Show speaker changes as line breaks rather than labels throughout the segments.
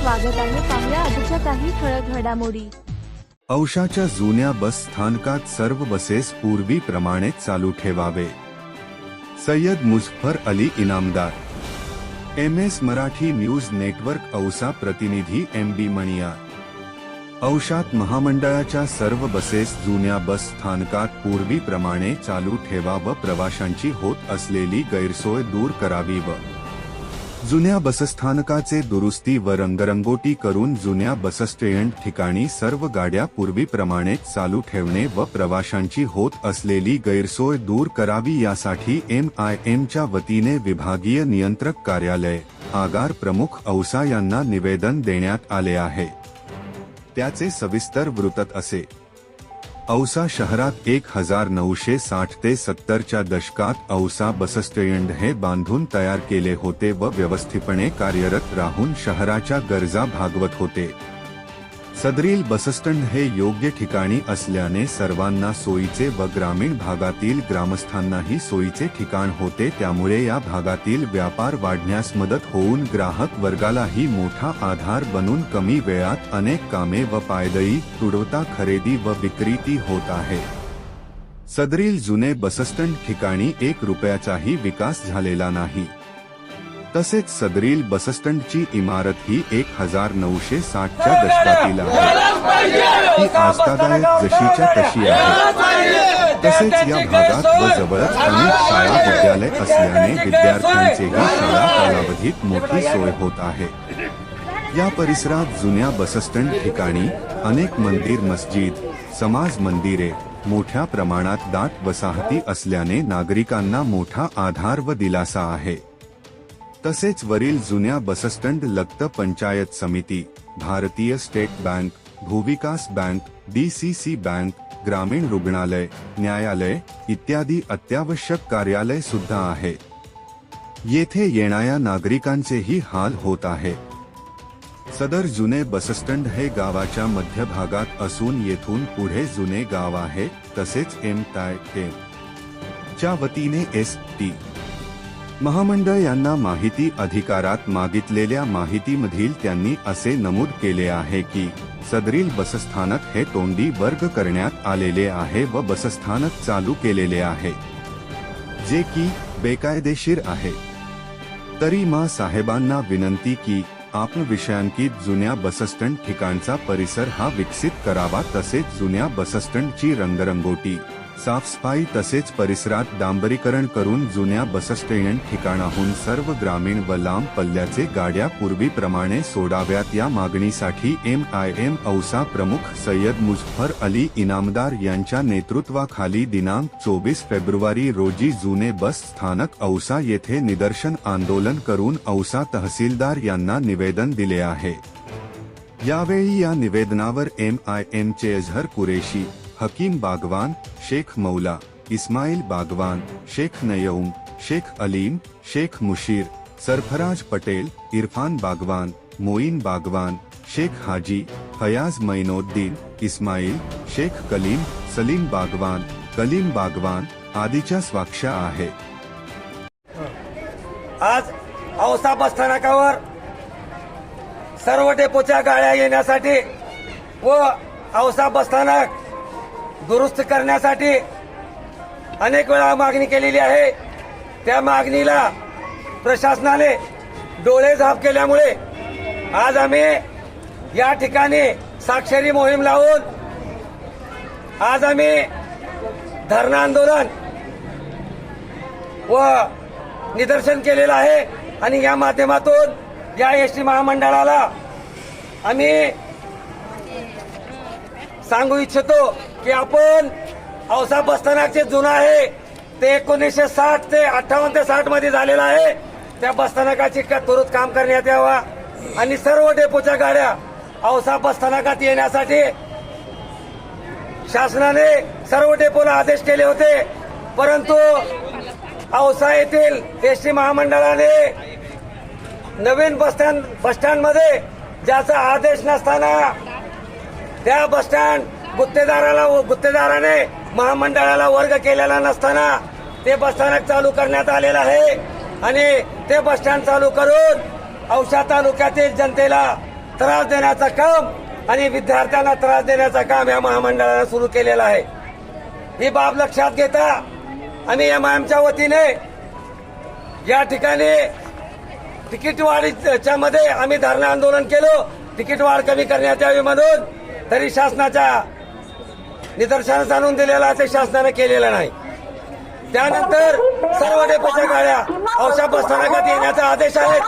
स्वागत आहे पाहुया आजच्या काही ठळक घडामोडी.
औशाच्या जुन्या बस स्थानकात सर्व बसेस पूर्वीप्रमाणे चालू ठेवावे. Sayyad Muzaffar Ali Inamdar. M S Marathi news network Ausa प्रतिनिधी एम बी मणिया. औषात महामंडळाच्या सर्व बसेस जुन्या बस स्थानकात पूर्वीप्रमाणे चालू ठेवा व प्रवाशांची होत असलेली गैरसोय दूर करावी व जुन्या बसस्थानकाचे दुरुस्ती व रंगरंगोटी करून जुन्या बसस्टँड ठिकाणी सर्व गाड्या पूर्वीप्रमाणे चालू ठेवणे व प्रवाशांची होत असलेली गैरसोय दूर करावी यासाठी एम आय एमच्या वतीने विभागीय नियंत्रक कार्यालय आगार प्रमुख औसा यांना निवेदन देण्यात आले आहे. त्याचे सविस्तर वृत्त असे. औसा शहरात एक हजार नऊशे साठ ते सत्तरच्या दशकात औसा बसस्टँड हे बांधून तयार केले होते व व्यवस्थितपणे कार्यरत राहून शहराच्या गरजा भागवत होते. सदरील बसस्टँड हे योग्य ठिकाणी असल्याने सर्वांना सोयीचे व ग्रामीण भागातील ग्रामस्थांनाही सोयीचे ठिकाण होते. त्यामुळे या भागातील व्यापार वाढण्यास मदत होऊन ग्राहक वर्गालाही मोठा आधार बनून कमी वेळात अनेक कामे व पायदळी तुडवता खरेदी व विक्रीती होत आहे. सदरील जुने बसस्टँड ठिकाणी एक रुपयाचाही विकास झालेला नाही. तसेच सदरील बसस्टँडची इमारत ही एक हजार नऊशे साठच्या दशकातील आहे. ही आस्थादायक जशीच्या तशी आहे. तसेच या भागात व जवळच अनेक शाळा विद्यालय असल्याने विद्यार्थ्यांचेही शाळा कालावधीत मोठी सोय होत आहे. या परिसरात जुन्या बसस्टँड ठिकाणी अनेक मंदिर मस्जिद समाज मंदिरे मोठ्या प्रमाणात दाट वसाहती असल्याने नागरिकांना मोठा आधार व दिलासा आहे. तसेच वरील जुन्या बसस्टँड लक्त पंचायत समिती भारतीय स्टेट बँक भूविकास बँक डीसीसी बँक ग्रामीण रुग्णालय न्यायालय इत्यादी अत्यावश्यक कार्यालय सुद्धा आहे. येथे येणाऱ्या नागरिकांचेही हाल होत आहे. सदर जुने बसस्टँड हे गावाच्या मध्यभागात असून येथून पुढे जुने गाव आहे तसेच एम ताय एम च्या वतीने एस टी. महामंडळ यांना माहिती अधिकारात मागितलेल्या माहितीमधील त्यांनी असे नमूद केले आहे की सदरील बसस्थानक हे तोंडी वर्ग करण्यात आलेले आहे व बसस्थानक चालू केलेले आहे. जे की बेकायदेशीर आहे. तरी मा साहेबांना विनंती की आपण विषयांकित जुन्या बसस्टँड ठिकाणचा परिसर हा विकसित करावा तसेच जुन्या बसस्टँडची रंगरंगोटी साफसफाई तसेच परिसरात डांबरीकरण करून जुन्या बसस्टँड ठिकाणाहून सर्व ग्रामीण व लांब पल्ल्याचे गाड्या पूर्वीप्रमाणे सोडाव्यात. या मागणीसाठी एम आय एम औसा प्रमुख सय्यद मुझफर अली इनामदार यांच्या नेतृत्वाखाली दिनांक चोवीस फेब्रुवारी रोजी जुने बस स्थानक औसा येथे निदर्शन आंदोलन करून औसा तहसीलदार यांना निवेदन दिले आहे. यावेळी या निवेदनावर एम आय एम चे अझहर कुरेशी हकीम बागवान शेख मौला इस्माईल बागवान शेख नयऊम शेख अलीम शेख मुशीर सरफराज पटेल इरफान बागवान मोईन बागवान शेख हाजी फयाज मैनोद्दीन इस्माईल शेख कलीम सलीम बागवान कलीम बागवान आदीच्या स्वाक्षा आहे.
आज औसा बसस्थानकावर सर्व डेपोच्या गाड्या येण्यासाठी व औसा बसस्थानक दुरुस्त करण्यासाठी अनेक वेळा मागणी केलेली आहे. त्या मागणीला प्रशासनाने डोळे झाप केल्यामुळे आज आम्ही या ठिकाणी साक्षरी मोहीम लावून आज आम्ही धरणं आंदोलन व निदर्शन केलेलं आहे आणि या माध्यमातून या एस टी महामंडळाला आम्ही सांगू इच्छितो की आपण औसा बसस्थानकचे जुनं आहे ते एकोणीसशे साठ ते अठ्ठावन्न ते साठमध्ये झालेलं आहे. त्या बसस्थानकाची का त्वरित काम करण्यात यावा. आणि सर्व डेपोच्या गाड्या औसा बसस्थानकात येण्यासाठी शासनाने सर्व डेपोला आदेश केले होते. परंतु औसा येथील एस टी महामंडळाने नवीन बसस्टँड बसस्टँडमध्ये ज्याचा आदेश नसताना त्या बसस्टँड गुत्तेदाराला गुत्तेदाराने महामंडळाला वर्ग केलेला नसताना ते बसस्थानक चालू करण्यात आलेलं आहे. आणि ते बसस्टँड चालू करून औषा तालुक्यातील जनतेला त्रास देण्याचं काम आणि विद्यार्थ्यांना त्रास देण्याचं काम या महामंडळानं सुरू केलेलं आहे. ही बाब लक्षात घेता आम्ही एम आयएमच्या वतीने या ठिकाणी तिकीट वाढीच्या मध्ये आम्ही धरणं आंदोलन केलो. तिकीट वाढ कमी करण्यात यावी म्हणून तरी शासनाच्या निदर्शनास आणून दिलेला ते शासनाने केलेलं नाही. त्यानंतर सर्व डेपोच्या गाड्या औषध बसस्थानकात येण्याचा आदेश आहेत.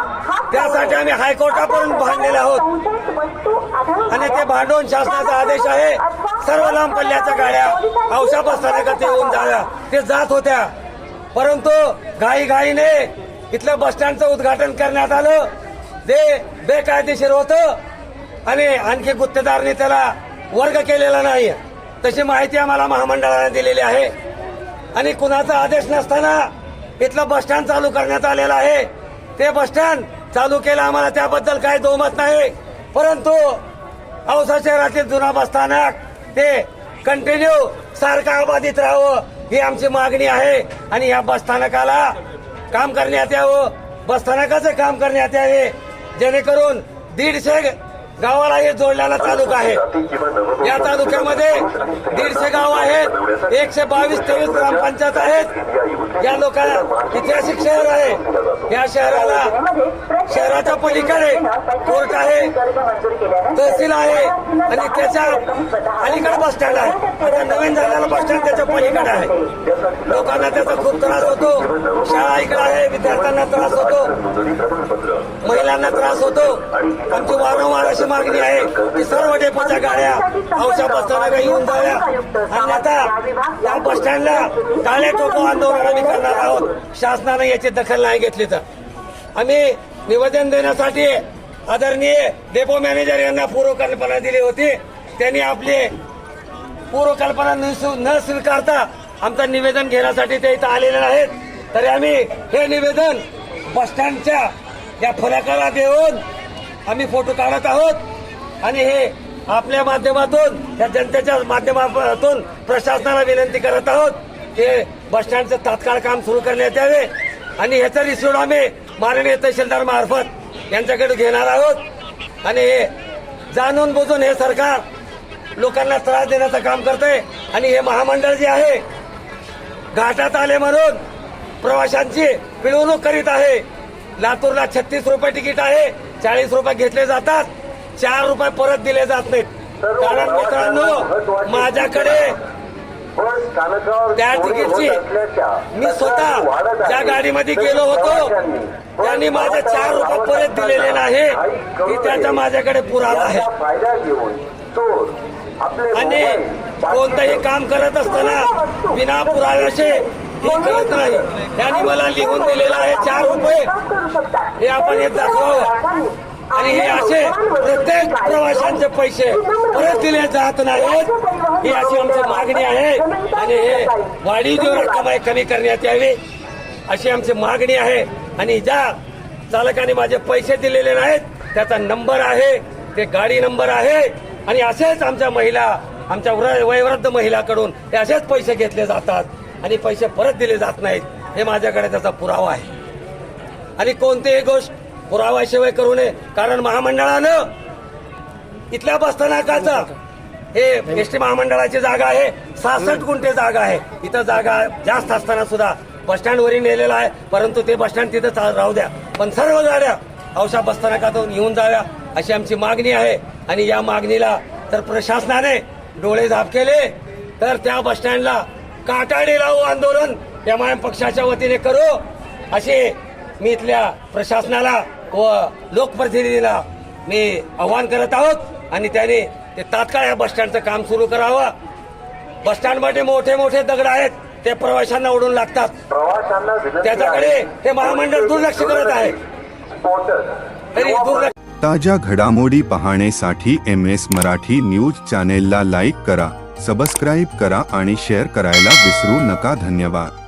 त्यासाठी आम्ही हायकोर्टापर्यंत भांडलेले आहोत. आणि ते भांडून शासनाचा आदेश आहे. सर्व लांब पल्ल्याच्या गाड्या औषध बसस्थानकात येऊन जाव्या ते जात होत्या. परंतु घाई घाईने इथलं बसस्टँडचं उद्घाटन करण्यात आलं. ते बेकायदेशीर होतं. आणि आणखी गुत्तेदारने त्याला वर्ग केलेला नाही. तशी माहिती आम्हाला महामंडळाने दिलेली आहे. आणि कुणाचा आदेश नसताना इथलं बसस्टँड चालू करण्यात आलेलं आहे. ते बसस्टँड चालू केलं आम्हाला त्याबद्दल काही दोमत नाही. परंतु औसा शहरातील जुना बसस्थानक ते कंटिन्यू सारखं अबाधित राहावं ही आमची मागणी आहे. आणि या बसस्थानकाला काम करण्यात यावं. बसस्थानकाचं काम करण्यात यावे. जेणेकरून दीडशे गावाला हे जोडलेला तालुका आहे. या तालुक्यामध्ये दीडशे गाव आहेत एकशे बावीस तेवीस ग्रामपंचायत आहेत. या लोकांना ऐतिहासिक शहर आहे. या शहराला शहराच्या पलीकडे कोर्ट आहे तहसील आहे आणि त्याच्या अलीकडे बस स्टँड आहे. आता नवीन झालेला बस स्टँड त्याच्या पलीकडे आहे. लोकांना त्याचा खूप त्रास होतो. शाळा इकडे आहे विद्यार्थ्यांना त्रास होतो. महिलांना त्रास होतो. आमची वारंवार अशी मागणी आहे की सर्व डेपोच्या गाड्या औषध बसस्थानका येऊन जाव्या आणि आता या बस स्टँडला टाळे टोको आंदोलन आम्ही करणार आहोत. शासनाने याची दखल नाही घेतली तर. आम्ही निवेदन देण्यासाठी आदरणीय डेपो मॅनेजर यांना पूर्वकल्पना दिली होती. त्यांनी आपली पूर्वकल्पना न न स्वीकारता आमचं निवेदन घेण्यासाठी ते इथं आलेले नाहीत. तरी आम्ही हे निवेदन बसस्टँडच्या या फलकाला देऊन आम्ही फोटो काढत आहोत. आणि हे आपल्या माध्यमातून या जनतेच्या माध्यमातून प्रशासनाला विनंती करत आहोत की बसस्टँडचं तात्काळ काम सुरू करण्यात यावे. आणि ह्याचा रिसिव्ह आम्ही माननीय तहसीलदार मार्फत यांच्याकडे घेणार आहोत. आणि हे जाणून बुजून हे सरकार लोकांना त्रास देण्याचं काम करतंय. आणि हे महामंडळ जे आहे घाटात आले म्हणून प्रवाशांची पिळवणूक करीत आहे. लातूरला छत्तीस रुपये तिकीट आहे. चाळीस रुपये घेतले जातात चार रुपये परत दिले जात नाहीत. कारण मित्रांनो माझ्याकडे त्या तिकीटची मी स्वतः ज्या गाडीमध्ये गेलो होतो त्यांनी माझे चार रुपये परत दिलेले नाही की त्याचा माझ्याकडे पुरावा आहे. आणि कोणतंही काम करत असताना बिना पुराव्याचे हे करत नाही. त्यांनी मला लिहून दिलेलं आहे चार रुपये. हे आपण हे दाखवावं. आणि हे असे प्रत्येक प्रवाशांचे पैसे परत दिले जात नाहीत. ही अशी आमची मागणी आहे. आणि हे वाढीव रक्कम आहे कमी करण्यात यावी अशी आमची मागणी आहे. आणि ज्या चालकाने माझे पैसे दिलेले नाहीत त्याचा नंबर आहे. ते गाडी नंबर आहे. आणि असेच आमच्या महिला आमच्या वयोवृद्ध महिलाकडून हे असेच पैसे घेतले जातात आणि पैसे परत दिले जात नाहीत हे माझ्याकडे त्याचा पुरावा आहे. आणि कोणतीही गोष्ट पुराव्याशिवाय करू नये कारण महामंडळानं इथल्या बसस्थानकाचं हे एस टी महामंडळाची जागा आहे सहासष्ट गुंठे जागा आहे. इथं जागा जास्त असताना सुद्धा बसस्टँडवरही नेलेलं आहे परंतु ते बसस्टँड तिथं राहू द्या. पण सर्व गाड्या औषा बसस्थानकातून येऊन जाव्या अशी आमची मागणी आहे. आणि या मागणीला तर प्रशासनाने डोळे झाप केले तर त्या बसस्टँडला काटाडी लावू आंदोलन एम आय पक्षाच्या वतीने करू. असे मी इथल्या प्रशासनाला व लोकप्रतिनिधीला मी आव्हान करत आहोत आणि त्याने ते तात्काळ या बसस्टँडचं काम सुरू करावं. बसस्टँडमध्ये मोठे मोठे दगड आहेत ते प्रवाशांना ओढून लागतात. त्याच्याकडे. हे महामंडळ दुर्लक्ष करत आहे. तरी दुर्लक्ष
ताज्या घडामोडी पाहण्यासाठी एम एस मराठी न्यूज चॅनेलला लाईक करा सबस्क्राईब करा आणि शेअर करायला विसरू नका. धन्यवाद.